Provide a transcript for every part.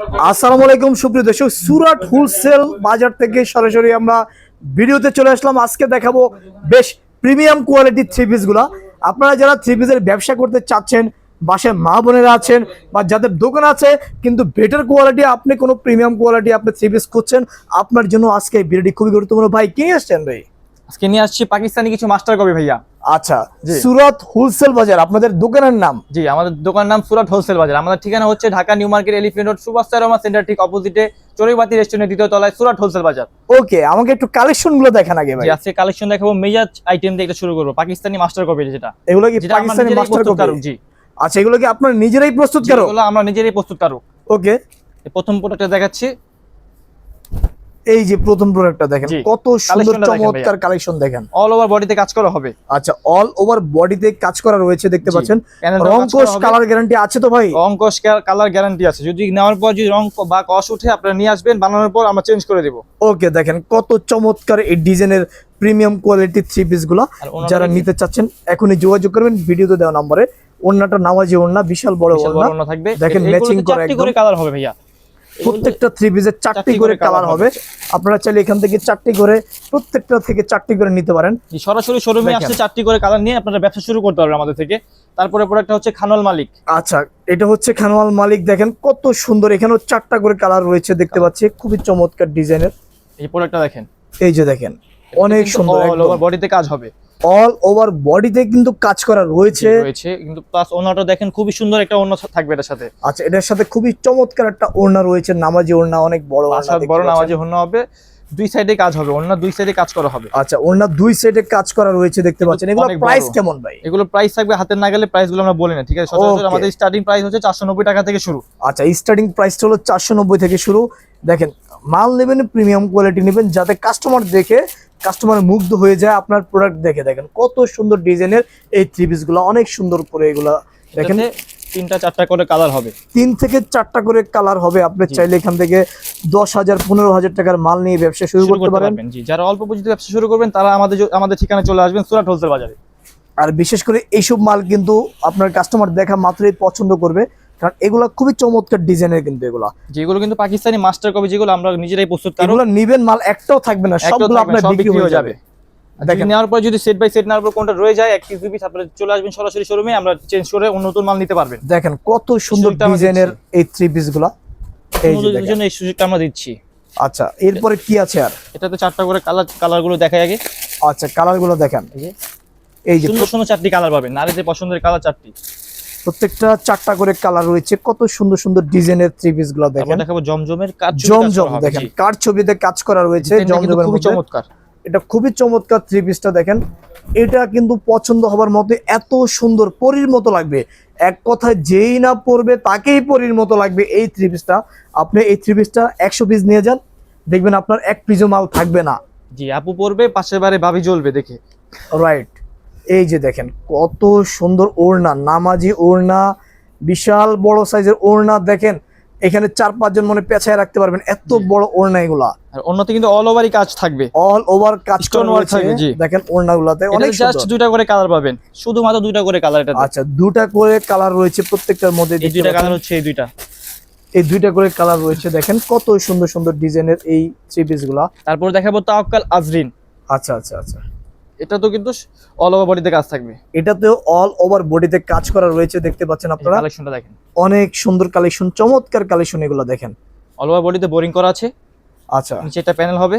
আসসালামু আলাইকুম, সুপ্রিয় দর্শক, সুরাট হোলসেল বাজার থেকে সরাসরি আমরা ভিডিওতে চলে আসলাম। আজকে দেখাবো বেশ প্রিমিয়াম কোয়ালিটির থ্রি পিসগুলো আপনারা যারা থ্রি পিসের ব্যবসা করতে চাচ্ছেন, বাসায় মা বোনেরা আছেন বা যাদের দোকান আছে, কিন্তু বেটার কোয়ালিটি আপনি কোনো প্রিমিয়াম কোয়ালিটি আপনি থ্রি পিস খুঁজছেন, আপনার জন্য আজকে ভিডিওটি খুবই গুরুত্বপূর্ণ। ভাই, কি আসছেন ভাই আজকে নিয়ে আসছি পাকিস্তানি কিছু মাস্টার কপি ভাইয়া। আচ্ছা। সুরাত হোলসেল বাজার আপনাদের দোকানের নাম? জি আমাদের দোকানের নাম সুরাট হোলসেল বাজার। আমাদের ঠিকানা হচ্ছে Dhaka new market elephant road Subhash Rahman centre ঠিক অপোজিটে চড়ুইবাতি রেস্টুরেন্টের দ্বিতীয় তলায় সুরাট হোলসেল বাজার। ওকে আমাকে একটু কালেকশনগুলো দেখান আগে ভাই। আজকে কালেকশন দেখাবো মেজাজ আইটেম দিয়ে শুরু করব পাকিস্তানি মাস্টার কপি যেটা। এগুলো কি পাকিস্তানি মাস্টার কপি জি। আচ্ছা এগুলো কি আপনার নিজেরাই প্রস্তুত করো যেগুলো আমরা নিজেরাই প্রস্তুত কারও ওকে। প্রথম প্রোডাক্টটা দেখাচ্ছি। এই যে প্রথম প্রোডাক্টটা দেখেন কত সুন্দর চমৎকার কালেকশন দেখেন। অল ওভার বডিতে কাজ করা হবে। আচ্ছা অল ওভার বডিতে কাজ করা রয়েছে দেখতে পাচ্ছেন। রংকোশ কালার গ্যারান্টি আছে তো ভাই? অঙ্কশ কালার গ্যারান্টি আছে। যদি নেওয়ার পর যদি রং বা কস উঠে আপনারা নিয়ে আসবেন বানানোর পর আমরা চেঞ্জ করে দেবো। ওকে দেখেন কত চমৎকার এই ডিজাইনের প্রিমিয়াম কোয়ালিটির থ্রি পিসগুলো। যারা নিতে চাচ্ছেন এখনই যোগাযোগ করবেন ভিডিওতে দেওয়া নম্বরে। ওন্নাটা নামাজি ওন্না বিশাল বড় ওন্না থাকবে। দেখেন matching করা একদম। করে কালার হবে ভাইয়া। প্রত্যেকটা থ্রি পিসের চারটি করে কালার হবে। আপনারা চাইলে এখান থেকে চারটি করে প্রত্যেকটা থেকে চারটি করে নিতে পারেন। সরাসরি শোরুমে। আসছে চারটি করে কালার নিয়ে আপনারা ব্যবসা শুরু করতে পারবেন আমাদের থেকে। তারপরে প্রোডাক্টটা হচ্ছে খানল মালিক। আচ্ছা এটা হচ্ছে খানওয়াল মালিক দেখেন কত সুন্দর। এখানেও চারটা করে কালার রয়েছে দেখতে পাচ্ছি খুবই চমৎকার ডিজাইনের এই প্রোডাক্টটা দেখেন। এই যে দেখেন অনেক সুন্দর বডিতে কাজ হবে। অল ওভার বডিতে কিন্তু কাজ করা রয়েছে। রয়েছে। কিন্তু প্লাস ওনাটা দেখেন খুবই সুন্দর একটা ওড়না থাকবে এটার সাথে। আচ্ছা এটার সাথে খুবই চমৎকার একটা ওড়না রয়েছে নামাজি ওড়না অনেক বড় পাঁচ বড় নামাজি ওড়না হবে। দুই সাইডে কাজ হবে ওড়না দুই সাইডে কাজ করা হবে। আচ্ছা ওড়না দুই সাইডে কাজ করা রয়েছে দেখতে পাচ্ছেন। এগুলো প্রাইস কেমন ভাই? এগুলো প্রাইস থাকবে হাতের না গেলে প্রাইসগুলো আমরা বলি না ঠিক আছে? সচরাচর আমাদের স্টার্টিং প্রাইস হচ্ছে চারশো নব্বই টাকা থেকে শুরু। আচ্ছা স্টার্টিং প্রাইসটা হলো চারশো নব্বই থেকে শুরু। দেখেন মাল নেবেন প্রিমিয়াম কোয়ালিটি নেবেন যাতে কাস্টমার দেখে কাস্টমার মুগ্ধ হয়ে যায় আপনার প্রোডাক্ট দেখে। দেখেন কত সুন্দর ডিজাইনের এই থ্রি পিসগুলো অনেক সুন্দর করে এগুলা। দেখেন তিনটা চারটা করে কালার হবে। তিন থেকে চারটা করে কালার হবে। আপনি চাইলে এখান থেকে দশ হাজার পনেরো হাজার টাকার মাল নিয়ে ব্যবসা শুরু শুরু করতে পারেন। জি। যারা অল্প পুঁজিতে ব্যবসা শুরু করবেন তারা আমাদের আমাদের ঠিকানা চলে আসবেন সুরাট হোলসেল বাজারে। আর বিশেষ করে এইসব মাল কিন্তু আপনার কাস্টমার দেখা মাত্রই পছন্দ করবে। কারণ এগুলা খুবই চমৎকার ডিজাইনের কিন্তু এগুলা। যেগুলো কিন্তু পাকিস্তানি মাস্টার কপি যেগুলো আমরা নিজেরাই প্রস্তুত কারও এগুলো নিবেন মাল একটাও থাকবে না সবগুলো আপনার বিক্রি হয়ে যাবে। দেখেন। নেওয়ার পর যদি সেট বাই সেট নেওয়ার পর কোনটা রয়ে যায় এক পিস দুই পিস আপনারা চলে আসবেন সরাসরি শোরুমে আমরা চেঞ্জ করে অন্য নতুন মাল নিতে পারবেন। দেখেন কত সুন্দর ডিজাইনের এই থ্রি পিসগুলা। এই। জন্য এই সুযোগটা আমরা দিচ্ছি। আচ্ছা এরপরে কি আছে আর? এটাতে চারটা করে কালার কালারগুলো দেখাই আগে। আচ্ছা কালারগুলো দেখেন। এই যে। এই যে সুন্দর সুন্দর চারটি কালার পাবেন নারীদের পছন্দের কালার চারটি। প্রত্যেকটা চারটা করে কালার রয়েছে। কত সুন্দর সুন্দর ডিজাইনের থ্রি পিসগুলো দেখেন। দেখাবো জমজমের কাজ জমজম দেখেন কার ছবিতে কাজ করা রয়েছে জমজমের খুবই চমৎকার। এটা খুবই চমৎকার থ্রি পিসটা দেখেন। এটা কিন্তু পছন্দ হবার মতো এত সুন্দর পরীর মতো লাগবে। এক কথায় যেই না পরবে তাকেই পরীর মতো লাগবে এই থ্রি পিসটা আপনি এই থ্রি পিসটা একশো পিস নিয়ে যান দেখবেন আপনার এক পিসও মাল থাকবে না। জি আপু পড়বে পাশের বারে ভাবি জ্বলবে দেখে। রাইট এই যে দেখেন কত সুন্দর ওড়না নামাজি ওড়না বিশাল বড় সাইজের ওড়না দেখেন এখানে চার পাঁচজন মনে পেছায় রাখতে পারবেন এত বড় ওড়না এগুলা। অন্যতে কিন্তু অল ওভারই কাজ থাকবে। অল ওভার কাজ রয়েছে। থাকবে, জি। দেখেন ওড়নাগুলাতে অনেক জাস্ট সুন্দর। করে কালার পাবেন। শুধুমাত্র দুইটা করে কালার এটা আচ্ছা দুটা করে কালার রয়েছে প্রত্যেকটার মধ্যে এই কালার হচ্ছে এই দুইটা। এই দুইটা করে কালার রয়েছে দেখেন কত সুন্দর সুন্দর ডিজাইনের এই থ্রি পিসগুলা। তারপর দেখাবো তাওয়াক্কাল আজরিন। আচ্ছা আচ্ছা আচ্ছা। এটা তো কিন্তু অল ওভার বডিতে কাজ থাকবে। এটাতেও অল ওভার বডিতে কাজ করা রয়েছে দেখতে পাচ্ছেন আপনারা। কালেকশনটা দেখেন। অনেক সুন্দর কালেকশন চমৎকার কালেকশন এগুলো দেখেন। অল ওভার বডিতে বোরিং করা আছে। আচ্ছা। নিচে এটা প্যানেল হবে।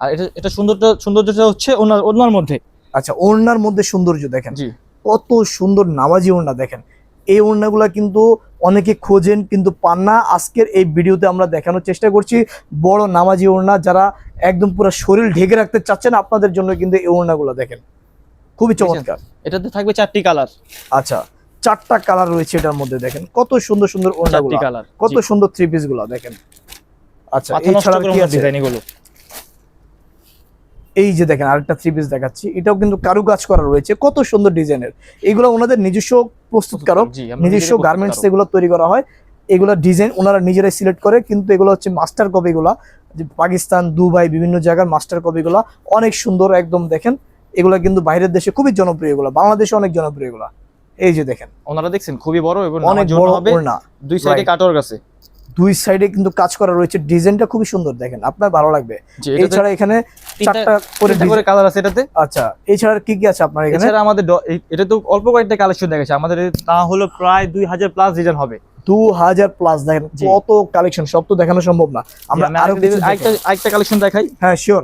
আর এটা এটা সুন্দরটা সৌন্দর্যটা হচ্ছে ওনার ওনার মধ্যে। আচ্ছা ওড়নার মধ্যে সৌন্দর্য দেখেন। জি। কত সুন্দর নামাজি ওড়না দেখেন। এই ওড়নাগুলা কিন্তু অনেকে খোঁজেন কিন্তু পান না। আজকের এই ভিডিওতে আমরা দেখানোর চেষ্টা করছি বড় নামাজি ওড়না যারা একদম পুরো শরীর ঢেকে রাখতে চাচ্ছেন আপনাদের জন্য কিন্তু এই ওড়নাগুলো দেখেন। খুবই চমৎকার। এটাতে থাকবে চারটি কালার। আচ্ছা চারটা কালার রয়েছে এটার মধ্যে দেখেন। কত সুন্দর সুন্দর ওড়নাগুলো কত সুন্দর থ্রি পিসগুলো দেখেন। আচ্ছা এছাড়া কি আছে? ডিজাইন এই যে দেখেন আরেকটা থ্রি পিস দেখাচ্ছি এটাও কিন্তু কারুকাজ করা রয়েছে কত সুন্দর ডিজাইনের। এগুলো ওনাদের নিজস্ব প্রস্তুতকারক নিজস্ব গার্মেন্টস এগুলো তৈরি করা হয়। এগুলো ডিজাইন ওনারা নিজেরাই সিলেক্ট করে কিন্তু এগুলো হচ্ছে মাস্টার কপিগুলা যে পাকিস্তান দুবাই বিভিন্ন জায়গার মাস্টার কপিগুলা অনেক সুন্দর একদম দেখেন। এগুলো কিন্তু বাইরের দেশে খুবই জনপ্রিয় এগুলো বাংলাদেশে অনেক জনপ্রিয় এগুলো। এই যে দেখেন। ওনারা দেখছেন খুবই বড় এবং অনেক বড় হবে দুই সাইডে. কাটওয়ার্ক আছে। দুই সাইডে কিন্তু কাজ করা রয়েছে। ডিজাইনটা খুবই সুন্দর দেখেন। আপনার ভালো লাগবে। এছাড়া এখানে চারটা করে করে কালার আছে এটাতে। আচ্ছা এছাড়া কি কি আছে আপনার এখানে? এছাড়া আমাদের এটা তো অল্প কয়েকটা কালেকশন দেখেছে আমাদের তা হলো প্রায় দুই হাজার প্লাস ডিজাইন হবে। দু হাজার প্লাস দেখেন। কত কালেকশন সব তো দেখানো সম্ভব না। আমরা আমি আরও আরেকটা কালেকশন দেখাই। হ্যাঁ শিওর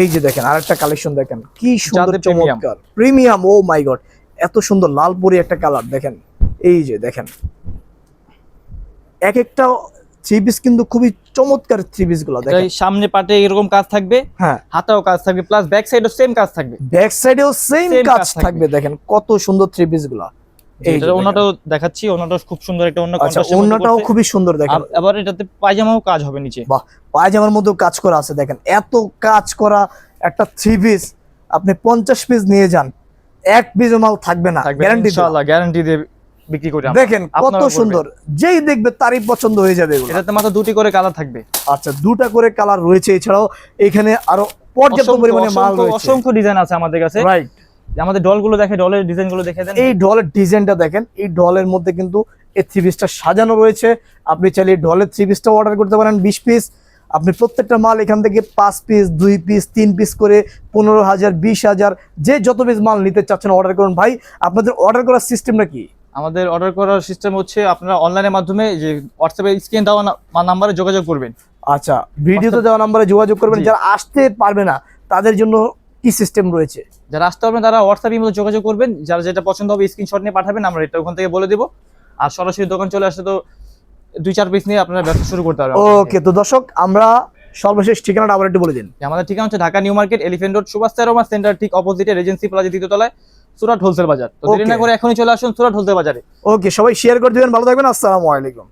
এই যে দেখেন আরেকটা কালেকশন দেখেন। কি সুন্দর চমৎকার। প্রিমিয়াম ও মাই গড এত সুন্দর লাল পরি একটা কালার দেখেন। এই যে দেখেন। এক একটা থ্রি পিস কিন্তু খুবই চমৎকার থ্রি পিসগুলো দেখেন সামনে পাটে এরকম কাজ থাকবে হ্যাঁ। হাতাও কাজ থাকবে প্লাস ব্যাক সাইডও সেম কাজ থাকবে। ব্যাক সাইডেও সেম কাজ থাকবে। দেখেন কত সুন্দর থ্রি পিসগুলো। ওনাটাও দেখাচ্ছি ওনাটাও খুব সুন্দর একটা অন্য আচ্ছা খুবই সুন্দর দেখেন। আবার এটাতে পায়জামাও কাজ হবে নিচে। বাহ পায়জামার মধ্যেও কাজ করা আছে দেখেন। এত কাজ করা একটা থ্রি পিস আপনি পঞ্চাশ পিস নিয়ে যান এক পিস মাল থাকবে না গ্যারান্টি গ্যারান্টি দিয়ে বিক্রি করি দেখেন কত সুন্দর। যেই দেখবে তারই পছন্দ হয়ে যাবে এটাতে মাত্র দুটি করে কালার থাকবে। আচ্ছা দুটা করে কালার রয়েছে এছাড়াও। এখানে আরও পর্যাপ্ত পরিমাণে মাল অসংখ্য- রয়েছে। অসংখ্য ডিজাইন আছে আমাদের কাছে। রাইট আমাদের ডলগুলো দেখে ডলের ডিজাইনগুলো দেখে দেন। এই ডলের ডিজাইনটা দেখেন এই ডলের মধ্যে কিন্তু এই থ্রি পিসটা সাজানো রয়েছে। আপনি চাইলে ডলের থ্রি পিসটা অর্ডার করতে পারেন বিশ পিস আপনি প্রত্যেকটা মাল এখান থেকে পাঁচ পিস দুই পিস তিন পিস করে পনেরো হাজার বিশ হাজার যে যত পিস মাল নিতে চাচ্ছেন অর্ডার করুন। ভাই আপনাদের অর্ডার করার সিস্টেমটা কি? আমাদের অর্ডার করার সিস্টেম হচ্ছে আপনারা অনলাইনের মাধ্যমে যে হোয়াটসঅ্যাপে স্ক্রিন দেওয়া নাম্বারে যোগাযোগ করবেন। আচ্ছা ভিডিওতে দেওয়া নাম্বারে যোগাযোগ করবেন যারা আসতে পারবে না তাদের জন্য কি সিস্টেম রয়েছে? যারা আসতে পারবেন তারা হোয়াটসঅ্যাপ ইমেলে যোগাযোগ করবেন। যারা যেটা পছন্দ হবে স্ক্রিনশট নিয়ে পাঠাবেন আমরা এটা ওখান থেকে বলে দেবো। আর সরাসরি দোকান চলে আসলে তো দুই চার পিস নিয়ে আপনারা ব্যবসা শুরু করতে পারবেন ওকে তো দর্শক আমরা সর্বশেষ ঠিকানাটা আবার একটু বলে দিন। আমাদের ঠিকানা হচ্ছে Dhaka new market elephant road Subhash centre ঠিক অপোজিটে রেজেন্সি প্লাজা দ্বিতীয় তলায়। সুরাট হোলসেল বাজার। তো দেরি না করে এখনই চলে আসুন সুরাট হোলসেল বাজারে। ওকে সবাই শেয়ার করে দিবেন ভালো থাকবেন আসসালামু আলাইকুম।